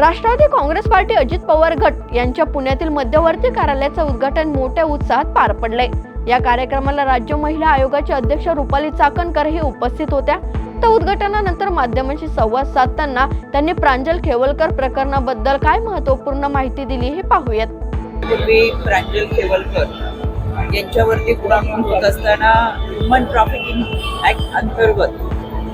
Rashtrawadi Congress party Ajit Pawar गट यांच्या पुण्यातील मध्यवर्ती कार्यालयाचं उद्घाटन मोठ्या उत्साहात पार पडले या कार्यक्रमाला राज्य महिला आयोगाच्या अध्यक्ष रुपाली चाकणकर हे उपस्थित होत्या. तर उद्घाटनानंतर माध्यमांशी संवाद साधताना त्यांनी प्रांजल खेवलकर प्रकरणाबद्दल काय महत्त्वपूर्ण माहिती दिली हे पाहूयात. प्रांजल खेवलकर यांच्यावरती गुन्हा नोंद होत असताना ह्युमन ट्रॅफिकिंग ऍक्ट अंतर्गत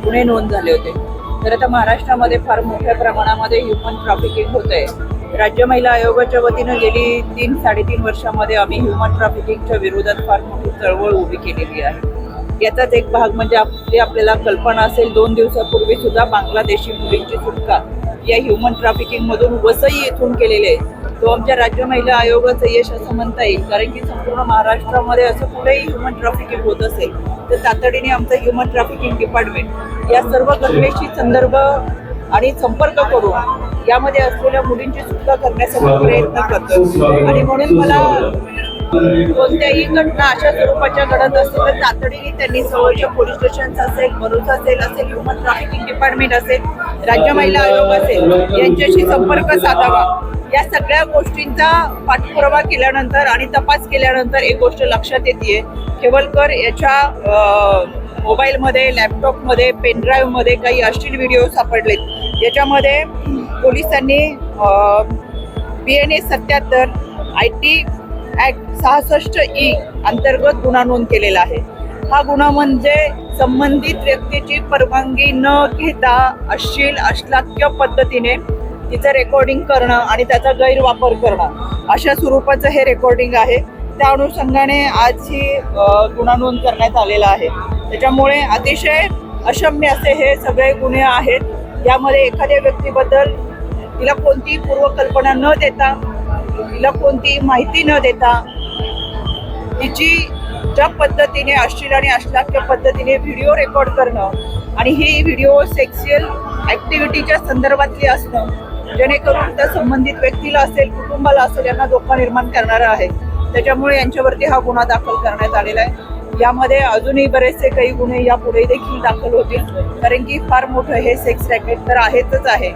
गुन्हे नोंद झाले होते. तर आता महाराष्ट्रामध्ये फार मोठ्या प्रमाणामध्ये ह्युमन ट्रॅफिकिंग होत आहे राज्य महिला आयोगाच्या वतीनं गेली तीन साडेतीन वर्षामध्ये आम्ही ह्युमन ट्रॅफिकिंगच्या विरोधात फार मोठी चळवळ उभी केलेली आहे. याचाच एक भाग म्हणजे आपली आपल्याला कल्पना असेल दोन दिवसापूर्वी सुद्धा बांगलादेशी मुलींची सुटका. या ह्युमन ट्रॅफिकिंगमधून वसई येथून केलेले आहे तो आमच्या राज्य महिला आयोगाचं यश असं म्हणता येईल. कारण की संपूर्ण महाराष्ट्रामध्ये असं कुठेही ह्युमन ट्रॅफिकिंग होत असेल तर तातडीने आमचं ह्युमन ट्रॅफिकिंग डिपार्टमेंट या सर्व घटनेशी संदर्भ आणि संपर्क करून यामध्ये असलेल्या मुलींची सुटका करण्यासाठी प्रयत्न करतो आणि म्हणून मला कोणत्याही घटना अशा स्वरूपाच्या घडत असतील तर तातडीने त्यांनी जवळच्या पोलीस स्टेशन असेल भरूच असेल असेल ह्युमन ट्रॅफिकिंग डिपार्टमेंट असेल राज्य महिला आयोग असेल यांच्याशी संपर्क साधावा. या सगळ्या गोष्टींचा पाठपुरावा केल्यानंतर आणि तपास केल्यानंतर एक गोष्ट लक्षात येते केवलकर याच्या मोबाईलमध्ये लॅपटॉपमध्ये पेनड्राईव्हमध्ये काही अश्लील व्हिडिओ सापडलेत. याच्यामध्ये पोलिसांनी बी एन ए सत्याहत्तर आय टी ॲक्ट सहासष्ट ई अंतर्गत गुन्हा नोंद केलेला आहे. हा गुन्हा म्हणजे संबंधित व्यक्तीची परवानगी न घेता अश्लील अश्लाघ्य पद्धतीने तिचं रेकॉर्डिंग करणं आणि त्याचा गैरवापर करणं अशा स्वरूपाचं हे रेकॉर्डिंग आहे. त्या अनुषंगाने आज ही गुन्हा नोंद करण्यात आलेला आहे. त्याच्यामुळे अतिशय अशम्य असे हे सगळे गुन्हे आहेत. यामध्ये एखाद्या व्यक्तीबद्दल तिला कोणतीही पूर्वकल्पना न देता तिला कोणतीही माहिती न देता तिची ज्या पद्धतीने अश्लील आणि अश्लाघ्य पद्धतीने व्हिडिओ रेकॉर्ड करणं आणि ही व्हिडिओ सेक्सियल ॲक्टिव्हिटीच्या संदर्भातली असणं जेणेकरून त्या संबंधित व्यक्तीला असेल कुटुंबाला असेल यांना धोका निर्माण करणारा आहे. त्याच्यामुळे यांच्यावरती हा गुन्हा दाखल करण्यात आलेला आहे. यामध्ये अजूनही बरेचसे काही गुन्हे यापुढे देखील दाखल होतील कारण की फार मोठं हे सेक्स रॅकेट तर आहेतच आहे.